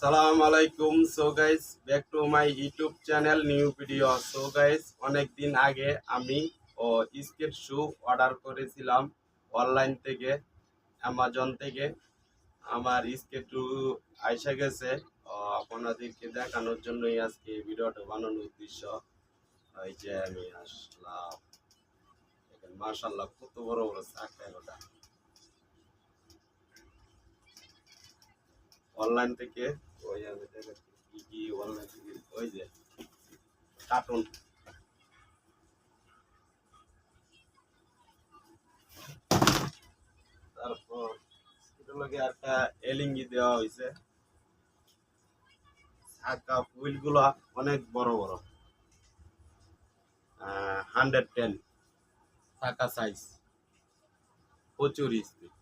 আসসালামু আলাইকুম। So guys back to my YouTube channel new video so guys অনেক দিন আগে আমি, ও স্কেট শু অর্ডার করেছিলাম অনলাইন থেকে অ্যামাজন থেকে। আমার স্কেট শু আইসা গেছে। আপনাদেরকে দেখানোর জন্যই আজকে ভিডিওটা বানানোর উদ্দেশ্য। এই যে আমি আসলাম। মার্শাল্লাহ কত বড় বড় চাকা ওটা অনলাইন থেকে ওই একটা এলিঙ্গি দেওয়া হয়েছে শাখা ফুলগুলো অনেক বড় বড়। হান্ড্রেড টেন শাখা সাইজ প্রচুর স্পিড